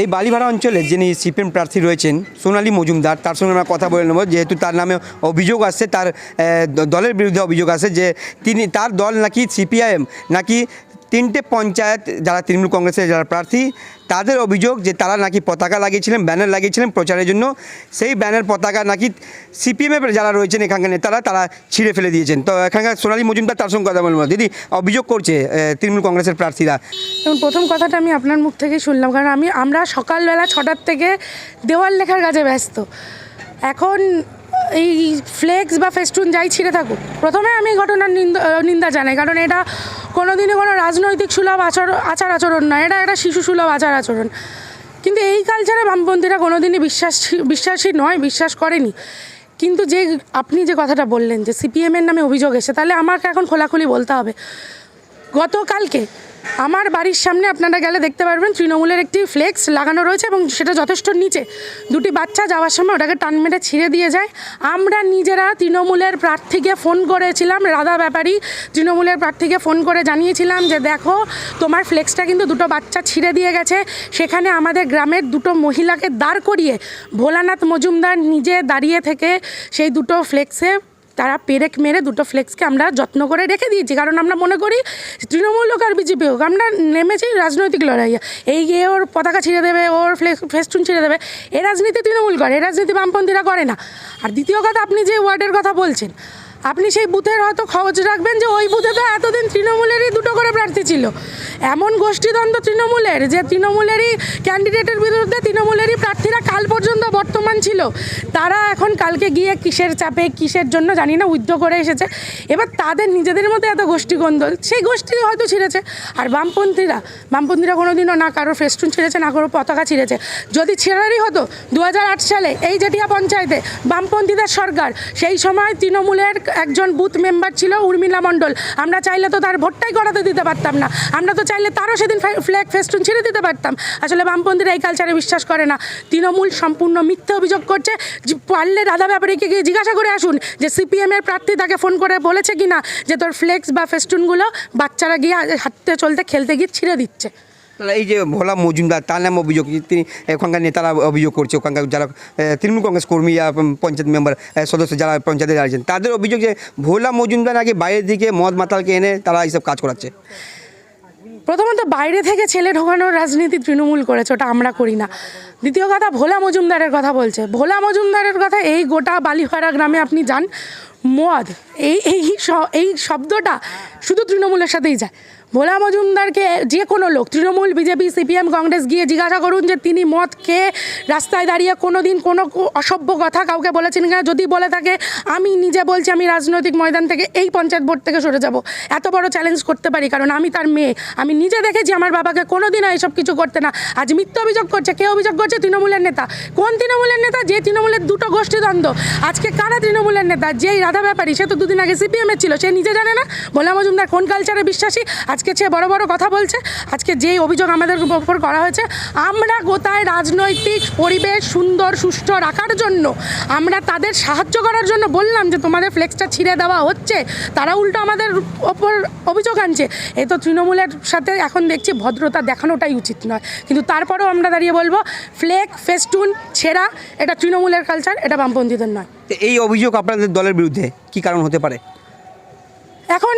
এই বালিভাড়া অঞ্চলে যিনি সিপিএম প্রার্থী রয়েছেন, সোনালী মজুমদার, তার সঙ্গে আমরা কথা বলে নেব। যেহেতু তার নামে অভিযোগ আসছে, তার দলের বিরুদ্ধে অভিযোগ আছে যে তিনি, তার দল নাকি সিপিআইএম, নাকি তিনটে পঞ্চায়েত যারা তৃণমূল কংগ্রেসের যারা প্রার্থী, তাদের অভিযোগ যে তারা নাকি পতাকা লাগিয়েছিলেন, ব্যানার লাগিয়েছিলেন প্রচারের জন্য। সেই ব্যানার পতাকা নাকি সিপিএমের যারা রয়েছেন এখানকার নেতারা, তারা ছিঁড়ে ফেলে দিয়েছেন। তো এখানকার সোনালী মজুমদার তার সঙ্গে কথা বলব। দিদি, অভিযোগ করছে তৃণমূল কংগ্রেসের প্রার্থীরা। এবং প্রথম কথাটা আমি আপনার মুখ থেকেই শুনলাম, কারণ আমি, আমরা সকালবেলা ছটার থেকে দেওয়াল লেখার কাজে ব্যস্ত। এখন এই ফ্লেক্স বা ফেস্টুন যাই ছিঁড়ে থাকুক, প্রথমে আমি ঘটনার নিন্দা নিন্দা জানাই, কারণ এটা কোনো দিনই কোনো রাজনৈতিক সুলভ আচর আচার আচরণ নয়। এটা একটা শিশু সুলভ আচার আচরণ। কিন্তু এই কালচারে বামপন্থীরা কোনোদিনই বিশ্বাস বিশ্বাসী নয়, বিশ্বাস করেনি। কিন্তু যে আপনি যে কথাটা বললেন যে সিপিএমের নামে অভিযোগ এসে তাহলে আমাকে এখন খোলাখুলি বলতে হবে। গতকালকে আমার বাড়ির সামনে আপনারা গেলে দেখতে পারবেন তৃণমূলের একটি ফ্লেক্স লাগানো রয়েছে এবং সেটা যথেষ্ট নিচে। দুটি বাচ্চা যাওয়ার সময় ওটাকে টান মেরে ছিঁড়ে দিয়ে যায়। আমরা নিজেরা তৃণমূলের প্রার্থীকে ফোন করেছিলাম, রাধা ব্যাপারী তৃণমূলের প্রার্থীকে ফোন করে জানিয়েছিলাম যে, দেখো, তোমার ফ্লেক্সটা কিন্তু দুটো বাচ্চা ছিঁড়ে দিয়ে গেছে। সেখানে আমাদের গ্রামের দুটো মহিলাকে দাঁড় করিয়ে ভোলানাথ মজুমদার নিজে দাঁড়িয়ে থেকে সেই দুটো ফ্লেক্সে তারা পেরেক মেরে দুটো ফ্লেক্সকে আমরা যত্ন করে রেখে দিয়েছি। কারণ আমরা মনে করি তৃণমূল হোক আর বিজেপি হোক, আমরা নেমেছি রাজনৈতিক লড়াইয়ে। এই গিয়ে ওর পতাকা ছিঁড়ে দেবে, ওর ফ্লেক্স, ফেস্টুন ছিঁড়ে দেবে। এ রাজনীতি তৃণমূল করে, এ রাজনীতি বামপন্থীরা করে না। আর দ্বিতীয় কথা, আপনি যে ওয়ার্ডের কথা বলছেন, আপনি সেই বুথের হয়তো খোঁজ রাখবেন যে ওই বুথে তো এতদিন তৃণমূলেরই দুটো করে প্রার্থী ছিল। এমন গোষ্ঠীদ্বন্দ্ব তৃণমূলের যে তৃণমূলেরই ক্যান্ডিডেটের বিরুদ্ধে তৃণমূলেরই প্রার্থীরা কাল পর্যন্ত বর্তমান ছিল। তারা এখন কালকে গিয়ে কিসের চাপে, কিসের জন্য জানি না উদ্য করে এসেছে। এবার তাদের নিজেদের মধ্যে এত গোষ্ঠী গন্ডল সেই গোষ্ঠী হয়তো ছিঁড়েছে। আর বামপন্থীরা বামপন্থীরা কোনোদিনও না কারও ফেস্টুন ছিঁড়েছে, না কারও পতাকা ছিঁড়েছে। যদি ছেঁড়ারই হতো দু হাজার আট সালে এই জেটিয়া পঞ্চায়েতে বামপন্থীদের সরকার, সেই সময় তৃণমূলের একজন বুথ মেম্বার ছিল উর্মিলা মণ্ডল। আমরা চাইলে তো তার ভোটটাই করাতে দিতে পারতাম না। আমরা তো চাইলে তারও সেদিন ফ্ল্যাগ ফেস্টুন ছেড়ে দিতে পারতাম। আসলে বামপন্থীরা এই কালচারে বিশ্বাস করে না। তৃণমূল সম্পূর্ণ মিথ্যে অভিযোগ করছে। পারলে রাধা ব্যাপারীকে গিয়ে জিজ্ঞাসা করে আসুন যে সিপিএমের প্রার্থী তাকে ফোন করে বলেছে কি না যে তোর ফ্লেক্স বা ফেস্টুনগুলো বাচ্চারা গিয়ে হাঁটতে চলতে, খেলতে গিয়ে ছিঁড়ে দিচ্ছে। এই যে ভোলা মজুমদার, তার নাম অভিযোগ তিনি ওখানকার নেতারা অভিযোগ করছে, ওখানকার যারা তৃণমূল কংগ্রেস কর্মী পঞ্চায়েত মেম্বার সদস্য যারা পঞ্চায়েতে আছেন তাদের অভিযোগ যে ভোলা মজুমদার আগে বাইরের দিকে মদ মাতালকে এনে তারা এইসব কাজ করাচ্ছে। প্রথমত বাইরে থেকে ছেলে ঢোকানোর রাজনীতি তৃণমূল করেছে, ওটা আমরা করি না। দ্বিতীয় কথা, ভোলা মজুমদারের কথা বলছে। ভোলা মজুমদারের কথা এই গোটা বালিহারা গ্রামে আপনি যান, মদ, এই এই এই শব্দটা শুধু তৃণমূলের সাথেই যায়। ভোলা মজুমদারকে যে কোনো লোক, তৃণমূল, বিজেপি, সিপিএম, কংগ্রেস গিয়ে জিজ্ঞাসা করুন যে তিনি মদ খেয়ে রাস্তায় দাঁড়িয়ে কোনো দিন কোনো অসভ্য কথা কাউকে বলেছেন কিনা। যদি বলে থাকে, আমি নিজে বলছি, আমি রাজনৈতিক ময়দান থেকে এই পঞ্চায়েত বোর্ড থেকে সরে যাব। এত বড় চ্যালেঞ্জ করতে পারি, কারণ আমি তার মেয়ে। আমি নিজে দেখেছি আমার বাবাকে কোনো দিন এইসব কিছু করতে না। আজ মিথ্যা অভিযোগ করছে, কে অভিযোগ করছে? তৃণমূলের নেতা। কোন তৃণমূলের নেতা? যে তৃণমূলের দুটো গোষ্ঠী দ্বন্দ্ব। আজকে কারা তৃণমূলের নেতা? যেই রাধা ব্যাপারী, সে তো দুদিন আগে সিপিএমের ছিল, সে নিজে জানে না? ভোলা মজুমদার কোন কালচারে বিশ্বাসী? আজকে সে বড় বড় কথা বলছে আজকে যেই অভিযোগ আমাদের উপর করা হয়েছে আমরা গোটায় রাজনৈতিক পরিবেশ সুন্দর সুষ্ঠু রাখার জন্য আমরা তাদের সাহায্য করার জন্য বললাম যে তোমাদের ফ্লেক্সটা ছিঁড়ে দেওয়া হচ্ছে তারা উল্টো আমাদের ওপর অভিযোগ আনছে। এ তো তৃণমূলের সাথে এখন দেখছি ভদ্রতা দেখানোটাই উচিত নয়। কিন্তু তারপরেও আমরা দাঁড়িয়ে বলব ফ্লেক ফেস্টুন ছেঁড়া এটা তৃণমূলের কালচার এটা বামপন্থীদের নয়। তো এই অভিযোগ আপনাদের দলের বিরুদ্ধে কি কারণ হতে পারে? এখন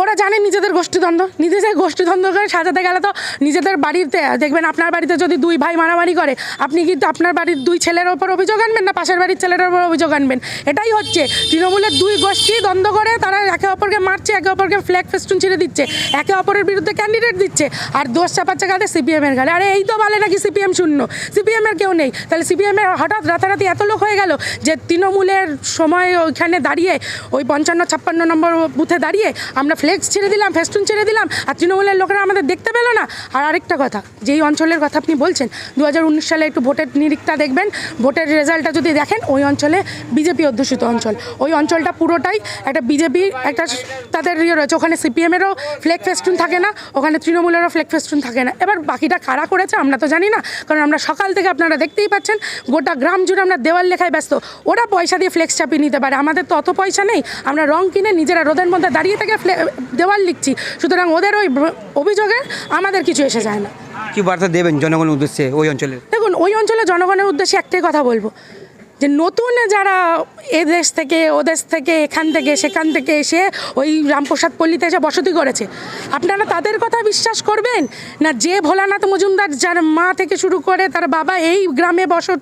ওরা জানে নিজেদের গোষ্ঠীদ্বন্দ্ব। নিজেদের গোষ্ঠীদ্বন্দ্বকে সাজাতে গেলে তো নিজেদের বাড়িতে, দেখবেন আপনার বাড়িতে যদি দুই ভাই মারামারি করে, আপনি কিন্তু আপনার বাড়ির দুই ছেলের ওপর অভিযোগ আনবেন না, পাশের বাড়ির ছেলের ওপর অভিযোগ আনবেন। এটাই হচ্ছে, তৃণমূলের দুই গোষ্ঠী দ্বন্দ্ব করে, তারা একে অপরকে মারছে, একে অপরকে ফ্ল্যাগ ফেস্টুন ছিঁড়ে দিচ্ছে, একে অপরের বিরুদ্ধে ক্যান্ডিডেট দিচ্ছে, আর দোষ চাপাচ্ছে কাঁধে সিপিএমের গালে। আরে এই তো বলে নাকি সিপিএম শূন্য, সিপিএমের কেউ নেই। তাহলে সিপিএমের হঠাৎ রাতারাতি এত লোক হয়ে গেল যে তৃণমূলের সময় ওইখানে দাঁড়িয়ে, ওই পঞ্চান্ন ছাপ্পান্ন নম্বর বুথে দাঁড়িয়ে আমরা ফ্লেক্স ছেড়ে দিলাম ফেস্টুন ছেড়ে দিলাম, আর তৃণমূলের লোকেরা আমাদের দেখতে পেল না। আর আরেকটা কথা, যেই অঞ্চলের কথা আপনি বলছেন দু হাজার উনিশ সালে একটু ভোটের নিরিখটা দেখবেন, ভোটের রেজাল্টটা যদি দেখেন, ওই অঞ্চলে বিজেপি অধ্যুষিত অঞ্চল। ওই অঞ্চলটা পুরোটাই একটা বিজেপি, একটা তাদের ইয়ে রয়েছে, ওখানে সিপিএমেরও ফ্লেক ফেস্টুন থাকে না, ওখানে তৃণমূলেরও ফ্লেক ফেস্টুন থাকে না। এবার বাকিটা কারা করেছে আমরা তো জানি না, কারণ আমরা সকাল থেকে আপনারা দেখতেই পাচ্ছেন, গোটা গ্রাম জুড়ে আমরা দেওয়াল লেখায় ব্যস্ত। ওরা পয়সা দিয়ে ফ্লেক্স চাপিয়ে নিতে পারে, আমাদের তো অত পয়সা নেই, আমরা রং কিনে নিজেরা রোদের মধ্যে দাঁড়িয়ে থেকে দেওয়াল লিখছি। সুতরাং ওদের ওই অভিযোগে আমাদের কিছু এসে যায় না। কি বার্তা দেবেন জনগণের উদ্দেশ্যে ওই অঞ্চলে দেখুন ওই অঞ্চলে জনগণের উদ্দেশ্যে একটাই কথা বলব। যে নতুন যারা এ দেশ থেকে ওদেশ থেকে, এখান থেকে, সেখান থেকে এসে ওই রামপ্রসাদ পল্লীতে এসে বসতি করেছে। আপনারা তাদের কথা বিশ্বাস করবেন? না যে ভোলানাথ মজুমদার যার মা থেকে শুরু করে তার বাবা এই গ্রামে বসত,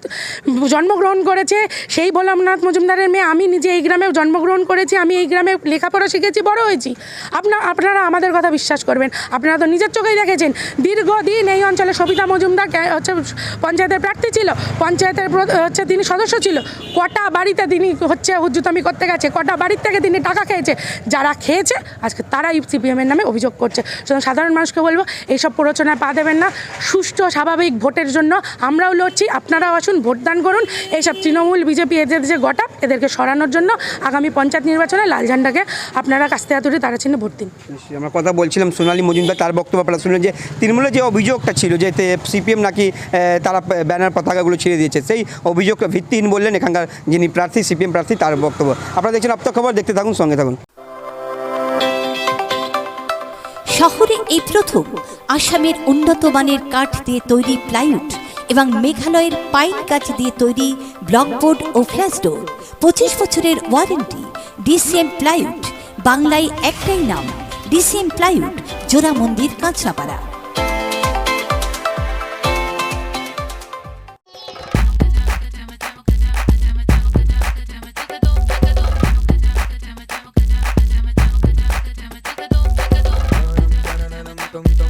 জন্মগ্রহণ করেছে, সেই ভোলানাথ মজুমদারের মেয়ে আমি নিজে এই গ্রামে জন্মগ্রহণ করেছি, আমি এই গ্রামে লেখাপড়া শিখেছি, বড় হয়েছি। আপনার আপনারা আমাদের কথা বিশ্বাস করবেন। আপনারা তো নিজের চোখেই দেখেছেন। দীর্ঘদিন এই অঞ্চলে সবিতা মজুমদার হচ্ছে পঞ্চায়েতের প্রার্থী ছিল। পঞ্চায়েতের হচ্ছে তিনি সদস্য ছিল। কটা বাড়িতে তিনি হচ্ছে হুজ্জুতামি করতে গেছে, কটা বাড়ির থেকে তিনি টাকা খেয়েছে, যারা খেয়েছে, আজকে তারাই সিপিএমের নামে অভিযোগ করছে। সুতরাং সাধারণ মানুষকে বলব, এইসব প্ররোচনায় পা দেবেন না, সুষ্ঠু, স্বাভাবিক ভোটের জন্য আমরাও লড়ছি, আপনারাও আসুন, ভোটদান করুন। এইসব তৃণমূল, বিজেপি, এদের যে গটা, এদেরকে সরানোর জন্য আগামী পঞ্চায়েত নির্বাচনে লাল ঝান্ডাকে আপনারা কাস্তে হাতুড়ি তারা চিহ্নে ভোট দিন। আমরা কথা বলছিলাম সোনালী মজুমদার, তার বক্তব্য আপনারা শুনলেন যে তৃণমূলের যে অভিযোগটা ছিল যে সিপিএম নাকি তারা ব্যানার পতাকাগুলো ছিঁড়ে দিয়েছে, সেই অভিযোগ ভিত্তিহীন বললেন এখানকার যিনি প্রার্থী সিপিএম প্রার্থী, তার বক্তব্য। আপনারা দেখছেন আপনার খবর, দেখতে থাকুন, সঙ্গে থাকুন। শহরে এই প্রথম আসামের উন্নত মানের কাঠ দিয়ে তৈরি প্লাইউড এবং মেঘালয়ের পাইন গাছ দিয়ে তৈরি ব্লকবোর্ড ও ফ্ল্যাশ ডোর, পঁচিশ বছরের ওয়ারেন্টি, ডিসিএম প্লাইউড, বাংলায় একটাই নাম, ডিসিএম প্লাইউড জোড়া মন্দির Kanchrapara. tum, tum.